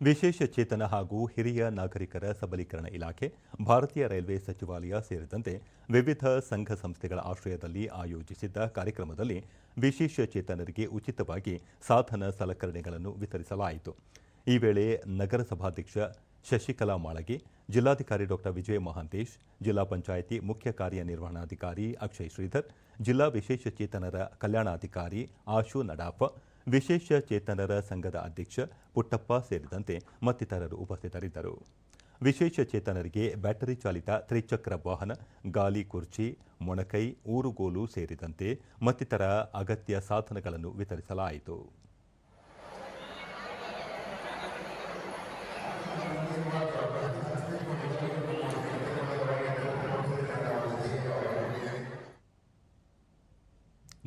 ವಿಶೇಷ ಚೇತನ ಹಾಗೂ ಹಿರಿಯ ನಾಗರಿಕರ ಸಬಲೀಕರಣ ಇಲಾಖೆ, ಭಾರತೀಯ ರೈಲ್ವೆ ಸಚಿವಾಲಯ ಸೇರಿದಂತೆ ವಿವಿಧ ಸಂಘ ಸಂಸ್ಥೆಗಳ ಆಶ್ರಯದಲ್ಲಿ ಆಯೋಜಿಸಿದ್ದ ಕಾರ್ಯಕ್ರಮದಲ್ಲಿ ವಿಶೇಷ ಚೇತನರಿಗೆ ಉಚಿತವಾಗಿ ಸಾಧನ ಸಲಕರಣೆಗಳನ್ನು ವಿತರಿಸಲಾಯಿತು. ಈ ವೇಳೆ ನಗರಸಭಾಧ್ಯಕ್ಷ ಶಶಿಕಲಾ ಮಾಳಗಿ, ಜಿಲ್ಲಾಧಿಕಾರಿ ಡಾಕ್ಟರ್ ವಿಜಯ ಮಹಾಂತೇಶ್, ಜಿಲ್ಲಾ ಪಂಚಾಯಿತಿ ಮುಖ್ಯ ಕಾರ್ಯನಿರ್ವಹಣಾಧಿಕಾರಿ ಅಕ್ಷಯ್ ಶ್ರೀಧರ್, ಜಿಲ್ಲಾ ವಿಶೇಷ ಚೇತನರ ಕಲ್ಯಾಣಾಧಿಕಾರಿ ಆಶು ನಡಾಫ ವಿಶೇಷ ಚೇತನರ ಸಂಘದ ಅಧ್ಯಕ್ಷ ಪುಟ್ಟಪ್ಪ ಸೇರಿದಂತೆ ಮತ್ತಿತರರು ಉಪಸ್ಥಿತರಿದ್ದರು. ವಿಶೇಷ ಚೇತನರಿಗೆ ಬ್ಯಾಟರಿ ಚಾಲಿತ ತ್ರಿಚಕ್ರ ವಾಹನ, ಗಾಲಿ ಕುರ್ಚಿ, ಮೊಣಕೈ, ಊರುಗೋಲು ಸೇರಿದಂತೆ ಮತ್ತಿತರ ಅಗತ್ಯ ಸಾಧನಗಳನ್ನು ವಿತರಿಸಲಾಯಿತು.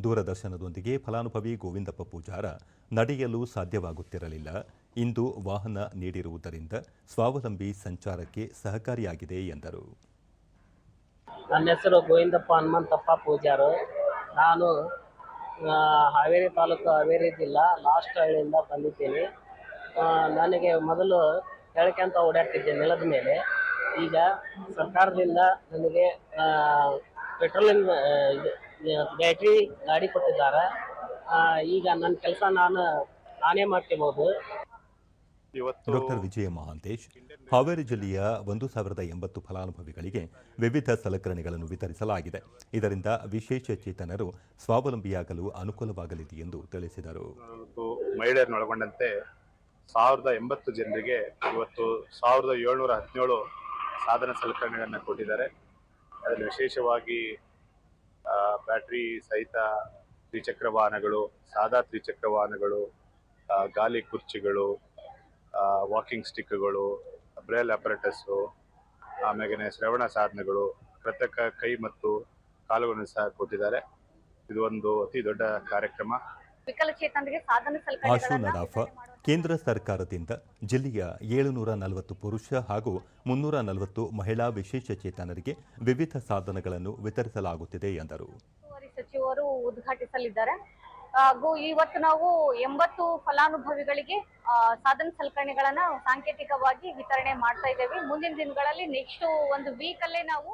ದೂರದರ್ಶನದೊಂದಿಗೆ ಫಲಾನುಭವಿ ಗೋವಿಂದಪ್ಪ ಪೂಜಾರ ನಡೆಯಲು ಸಾಧ್ಯವಾಗುತ್ತಿರಲಿಲ್ಲ. ಇಂದು ವಾಹನ ನೀಡಿರುವುದರಿಂದ ಸ್ವಾವಲಂಬಿ ಸಂಚಾರಕ್ಕೆ ಸಹಕಾರಿಯಾಗಿದೆ ಎಂದರು. ನನ್ನ ಹೆಸರು ಗೋವಿಂದಪ್ಪ ಹನುಮಂತಪ್ಪ ಪೂಜಾರು. ನಾನು ಹಾವೇರಿ ತಾಲೂಕು ಹಾವೇರಿ ಜಿಲ್ಲಾ ಲಾಸ್ಟ್ ಹಳ್ಳಿಯಿಂದ ಬಂದಿದ್ದೀನಿ. ನನಗೆ ಮೊದಲು ಕೆಳಕೆಂತ ಓಡಾಡ್ತಿದ್ದೆ ನೆಲದ ಮೇಲೆ. ಈಗ ಸರ್ಕಾರದಿಂದ ನನಗೆ ಪೆಟ್ರೋಲಿನ ಬ್ಯಾಟ್ರಿ ಗಾಡಿ ಕೊಟ್ಟಿದ್ದಾರೆ. ಈಗ ನನ್ನ ಕೆಲಸ ನಾನು ನಾನೇ ಮಾಡ್ಕೋಬಹುದು. ಇವತ್ತು ಡಾಕ್ಟರ್ ವಿಜಯ ಮಹಾಂತೇಶ್ ಹಾವೇರಿ ಜಿಲ್ಲೆಯ ಒಂದು ಸಾವಿರದ ಎಂಬತ್ತು ಫಲಾನುಭವಿಗಳಿಗೆ ವಿವಿಧ ಸಲಕರಣೆಗಳನ್ನು ವಿತರಿಸಲಾಗಿದೆ. ಇದರಿಂದ ವಿಶೇಷ ಚೇತನರು ಸ್ವಾವಲಂಬಿಯಾಗಲು ಅನುಕೂಲವಾಗಲಿದೆ ಎಂದು ತಿಳಿಸಿದರು. ಮಹಿಳೆಯರನ್ನೊಳಗೊಂಡಂತೆ ಸಾವಿರದ ಎಂಬತ್ತು ಜನರಿಗೆ ಇವತ್ತು ಸಾವಿರದ ಏಳ್ನೂರ ಹದಿನೇಳು ಸಾಧನ ಸಲಕರಣೆಗಳನ್ನು ಕೊಟ್ಟಿದ್ದಾರೆ. ಅದರಲ್ಲಿ ವಿಶೇಷವಾಗಿ ಬ್ಯಾಟ್ರಿ ಸಹಿತ ತ್ರಿಚಕ್ರ ವಾಹನಗಳು, ಸಾದಾ ತ್ರಿಚಕ್ರ ವಾಹನಗಳು ಗಾಲಿ ಕುರ್ಚಿಗಳು ವಾಕಿಂಗ್ ಸ್ಟಿಕ್ಗಳು ಬ್ರೇಲ್ ಅಪರೇಟಸ್ಸು ಆಮೇಲೆ ಶ್ರವಣ ಸಾಧನಗಳು, ಕೃತಕ ಕೈ ಮತ್ತು ಕಾಲುಗಳನ್ನು ಸಹ ಕೊಟ್ಟಿದ್ದಾರೆ. ಇದು ಒಂದು ಅತಿ ದೊಡ್ಡ ಕಾರ್ಯಕ್ರಮ. ವಿಕಲಚೇತನರಿಗೆ ಸಾಧನ ಮಾಡುವಂತ ಕೇಂದ್ರ ಸರ್ಕಾರದಿಂದ ಜಿಲ್ಲೆಯ ಏಳುನೂರ ನಲವತ್ತು ಪುರುಷ ಹಾಗೂ ಮುನ್ನೂರ ನಲವತ್ತು ಮಹಿಳಾ ವಿಶೇಷ ಚೇತನರಿಗೆ ವಿವಿಧ ಸಾಧನಗಳನ್ನು ವಿತರಿಸಲಾಗುತ್ತಿದೆ ಎಂದರು. ಸಚಿವರು ಉದ್ಘಾಟಿಸಲಿದ್ದಾರೆ. ಹಾಗೂ ಇವತ್ತು ನಾವು ಎಂಬತ್ತು ಫಲಾನುಭವಿಗಳಿಗೆ ಸಾಧನ ಸಲಕರಣೆಗಳನ್ನ ಸಾಂಕೇತಿಕವಾಗಿ ವಿತರಣೆ ಮಾಡ್ತಾ ಇದ್ದೇವೆ. ಮುಂದಿನ ದಿನಗಳಲ್ಲಿ ನೆಕ್ಸ್ಟ್ ಒಂದು ವೀಕ್ ಅಲ್ಲೇ ನಾವು